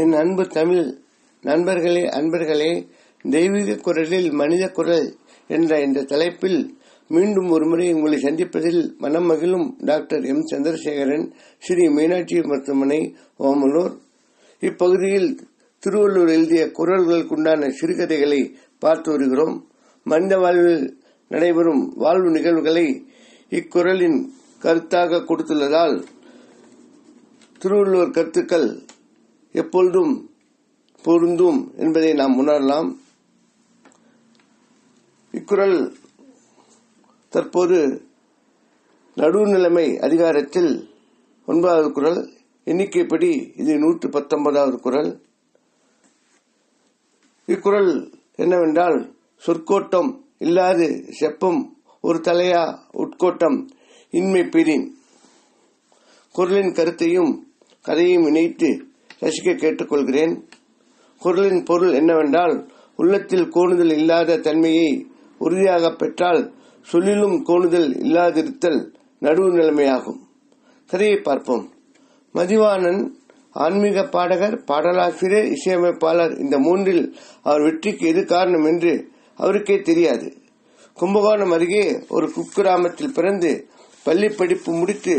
என் அன்பு தமிழ் நண்பர்களே அன்பர்களே தெய்வீக குரலில் மனித குரல் என்ற இந்த தலைப்பில் மீண்டும் ஒருமுறை உங்களை சந்திப்பதில் மனம் மகிழும் டாக்டர் எம். சந்திரசேகரன் ஸ்ரீ மீனாட்சி மருத்துவமனை ஓமலூர். இப்பகுதியில் திருவள்ளூர் எழுதிய குரல்களுக்குண்டான சிறுகதைகளை பார்த்து வருகிறோம். மனித வாழ்வில் நடைபெறும் வாழ்வு நிகழ்வுகளை இக்குரலின் கருத்தாக கொடுத்துள்ளதால் திருவள்ளுவர் கருத்துக்கள் எப்பொழுதும் பொருந்தும் என்பதை நாம் உணரலாம். இக்குரல் தற்போது நடுநிலைமை அதிகாரத்தில் ஒன்பதாவது குரல் எண்ணிக்கைப்படி இது நூற்று பத்தொன்பதாவது குரல் இக்குரல் என்னவென்றால் சொற்கோட்டம் இல்லாது செப்பம் ஒரு தலையா உட்கோட்டம் இன்மை பிரின். குரலின் கருத்தையும் கதையும் இணைத்து ரசிக்க கேட்டுக்கொள்கிறேன். குரலின் பொருள் என்னவென்றால் உள்ளத்தில் கோணுதல் இல்லாத தன்மையை உறுதியாக பெற்றால் சொல்லிலும் கோணுதல் இல்லாதிருத்தல் நடுவு நிலைமையாகும். கதையை பார்ப்போம். மதிவாணன் ஆன்மீக பாடகர் பாடலாசிரியர் இசையமைப்பாளர் இந்த மூன்றில் அவர் வெற்றிக்கு எது காரணம் என்று அவருக்கே தெரியாது. கும்பகோணம் அருகே ஒரு குக்கிராமத்தில் பிறந்து பள்ளி படிப்பு முடித்து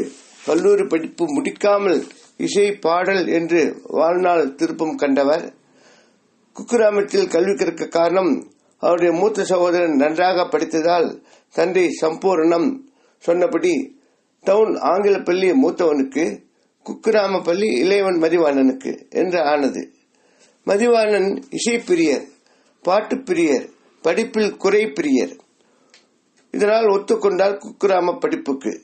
கல்லூரி படிப்பு முடிக்காமல் இசை பாடல் என்று வாழ்நாள் திருப்பம் கண்டவர். குக்கிராமத்தில் கல்வி கற்க காரணம் அவருடைய மூத்த சகோதரன் நன்றாக படித்ததால் தந்தை சம்பூரணம் சொன்னபடி டவுன் ஆங்கில பள்ளி மூத்தவனுக்கு குக்கிராம பள்ளி இளையவன் மதிவாணனுக்கு என்று ஆனது. மதிவாணன் இசைப்பிரியர் பாட்டு பிரியர் படிப்பில் குறை பிரியர் இதனால் ஒத்துக்கொண்டார் குக்கிராம படிப்புக்கு.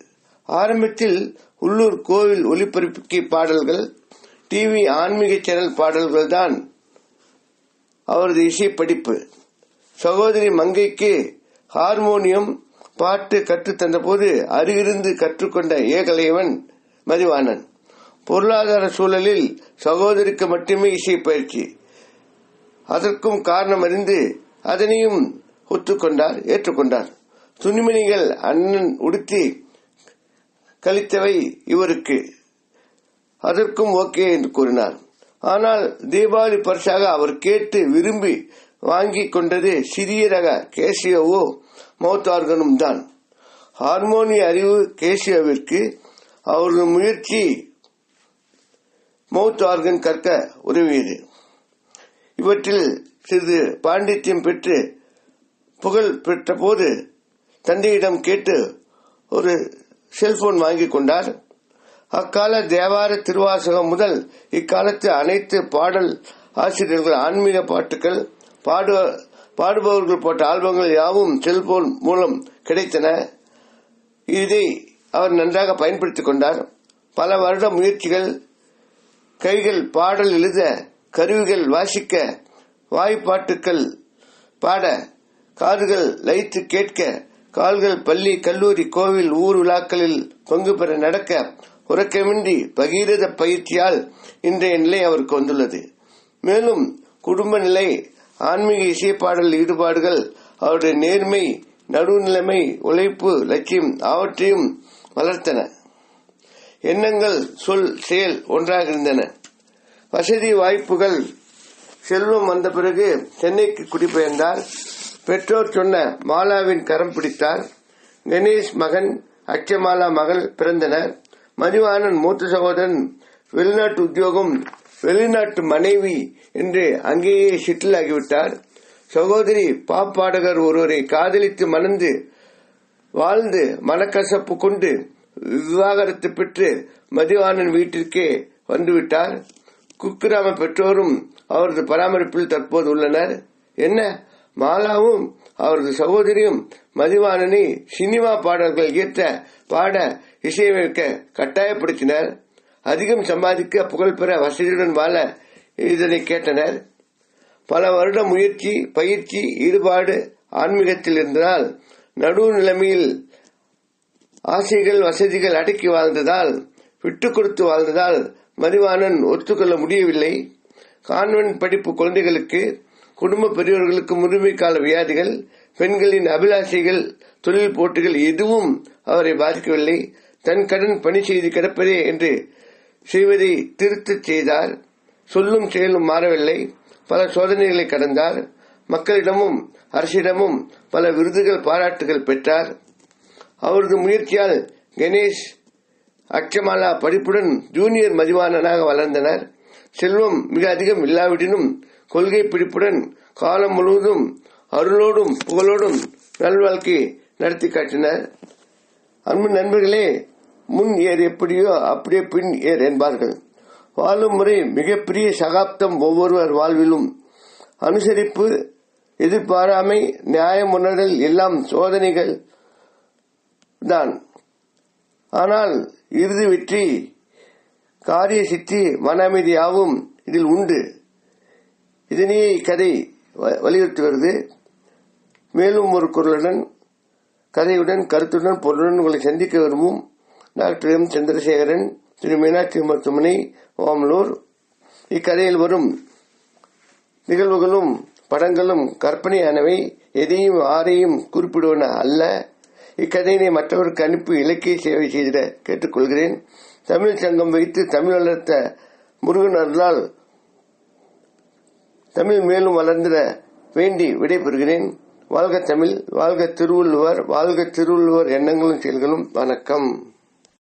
ஆரம்பத்தில் உள்ளூர் கோவில் ஒலிபரப்புக்கு பாடல்கள் டிவி ஆன்மீக சேனல் பாடல்கள் தான் அவரது இசை படிப்பு சகோதரி மங்கைக்கு ஹார்மோனியம் பாட்டு கற்றுத்தந்த போது அருகிருந்து கற்றுக்கொண்ட ஏகலைவன் மதிவாணன் பொருளாதார சூழலில் சகோதரிக்கு மட்டுமே இசை பயிற்சி. அதற்கும் காரணம் அறிந்து அதனையும் ஒத்துக்கொண்டார் ஏற்றுக்கொண்டார். துணிமணிகள் அண்ணன் உடுத்தி கழித்தவை இவருக்கு. அதற்கும் ஓகே என்று கூறினார் ஆனால் தீபாவளி பரிசாக அவர் கேட்டு விரும்பி வாங்கி கொண்டது சிறிய ரக கேசியோவோ மவுத் ஆர்கனும் தான். ஹார்மோனிய அறிவு கேசியோவிற்கு அவரது முயற்சி மவுத் ஆர்கன் கற்க உதவியது. இவற்றில் சிறிது பாண்டித்யம் பெற்று புகழ் பெற்ற போது தந்தையிடம் கேட்டு ஒரு செல்போன் வாங்கிக் கொண்டார். அக்கால தேவார திருவாசகம் முதல் இக்காலத்து அனைத்து பாடல் ஆசிரியர்கள் ஆன்மீக பாட்டுகள் பாடு பாடுபவர்கள் போட்ட ஆல்பங்கள் யாவும் செல்போன் மூலம் கிடைத்தன. இதை அவர் நன்றாக பயன்படுத்திக் கொண்டார். பல வருட முயற்சிகள் கைகள் பாடல் எழுத கருவிகள் வாசிக்க வாய்ப்பாட்டுக்கள் பாட காதுகள் லைத்து கேட்க கால்கள் பள்ளி கல்லூரி கோவில் ஊர் விழாக்களில் பங்கு பெற நடக்க உறக்கமின்றி பகீரத பயிற்சியால் இன்றைய நிலை அவருக்கு வந்துள்ளது. மேலும் குடும்ப நிலை ஆன்மீக இசைப்பாடல் ஈடுபாடுகள் அவருடைய நேர்மை நடுநிலைமை உழைப்பு லட்சியம் ஆவற்றையும் வளர்த்தன. எண்ணங்கள் சொல் செயல் ஒன்றாக இருந்தன. வசதி வாய்ப்புகள் செல்வம் வந்த பிறகு சென்னைக்கு குடிபெயர்ந்தார். பெற்றோர் சொன்ன மாலாவின் கரம் பிடித்தார். கணேஷ் மகன் அச்சமாலா மகள் பிறந்தனர். மதிவாணன் மூத்த சகோதரன் வெளிநாட்டு உத்தியோகம் வெளிநாட்டு மனைவி என்று அங்கேயே சிட்டில் ஆகிவிட்டார் சகோதரி பாப்பாடகர் ஒருவரை காதலித்து மணந்து வாழ்ந்து மனக்கசப்பு கொண்டு விவாகரத்து பெற்று மதிவாணன் வீட்டிற்கே வந்துவிட்டார். குக்கிராம பெற்றோரும் அவரது பராமரிப்பில் தற்போது உள்ளனர். என்ன? மாலாவும் அவரது சகோதரியும் மதிவாணனை சினிமா பாடல்கள் ஈர்த்த பாட இசையமைக்க கட்டாயப்படுத்தினர். அதிகம் சம்பாதிக்க புகழ்பெற வசதியுடன் வாழ இதனை கேட்டனர். பல வருட முயற்சி பயிற்சி ஈடுபாடு ஆன்மீகத்தில் இருந்ததால் நடுவு நிலைமையில் ஆசைகள் வசதிகள் அடக்கி வாழ்ந்ததால் விட்டு கொடுத்து வாழ்ந்ததால் மதிவாணன் ஒத்துக்கொள்ள முடியவில்லை. கான்வென்ட் படிப்பு குழந்தைகளுக்கு குடும்ப பெரியவர்களுக்கு முதுமை கால வியாதிகள் பெண்களின் அபிலாஷைகள் தொழில் போட்டிகள் எதுவும் அவரை பாதிக்கவில்லை. தன் கடன் பணி செய்து கிடப்பதே என்று செய்வதை திருத்தச் செய்தார். சொல்லும் செயலும் மாறவில்லை. பல சோதனைகளை கடந்தார். மக்களிடமும் அரசிடமும் பல விருதுகள் பாராட்டுகள் பெற்றார். அவரது முயற்சியால் கணேஷ் அச்சமாலா படிப்புடன் ஜூனியர் மதிவாணனாக வளர்ந்தனர். செல்வம் மிக அதிகம் இல்லாவிடனும் கொள்கை பிடிப்புடன் காலம் முழுவதும் அருளோடும் புகழோடும் நல்வாழ்க்கை நடத்தி காட்டினர். அன்பு நண்பர்களே முன் ஏர் எப்படியோ அப்படியே பின் ஏர் என்பார்கள். வாழும் முறை மிகப்பெரிய சகாப்தம் ஒவ்வொருவர் வாழ்விலும். அனுசரிப்பு எதிர்பாராமை நியாயம் உணர்தல் எல்லாம் சோதனைகள் தான். ஆனால் இறுதி வெற்றி காரிய சித்தி மன அமைதியாகவும் இதில் உண்டு. இதனையே இக்கதை வ- வலியுறுத்தி வருது. மேலும் ஒரு குரலுடன் கதையுடன் கருத்துடன் பொருளுடன் உங்களை சந்திக்க விரும்பும் டாக்டர் எம். சந்திரசேகரன் திரு. மீனாட்சி மருத்துவமனை ஓமலூர். இக்கதையில் வரும் நிகழ்வுகளும் படங்களும் கற்பனையானவை. எதையும் ஆரையும் குறிப்பிடுவன அல்ல. இக்கதையினை மற்றவருக்கு அனுப்பி இலக்கிய சேவை செய்திட கேட்டுக்கொள்கிறேன். தமிழ் சங்கம் வைத்து தமிழ் வளர்த்த முருகன் அருளால் தமிழ் மேலும் வளர்ந்திட வேண்டி விடைபெறுகிறேன். வாழ்க தமிழ் வாழ்க திருவள்ளுவர் வாழ்க திருவள்ளுவர் எண்ணங்களும் செயல்களும் வணக்கம்.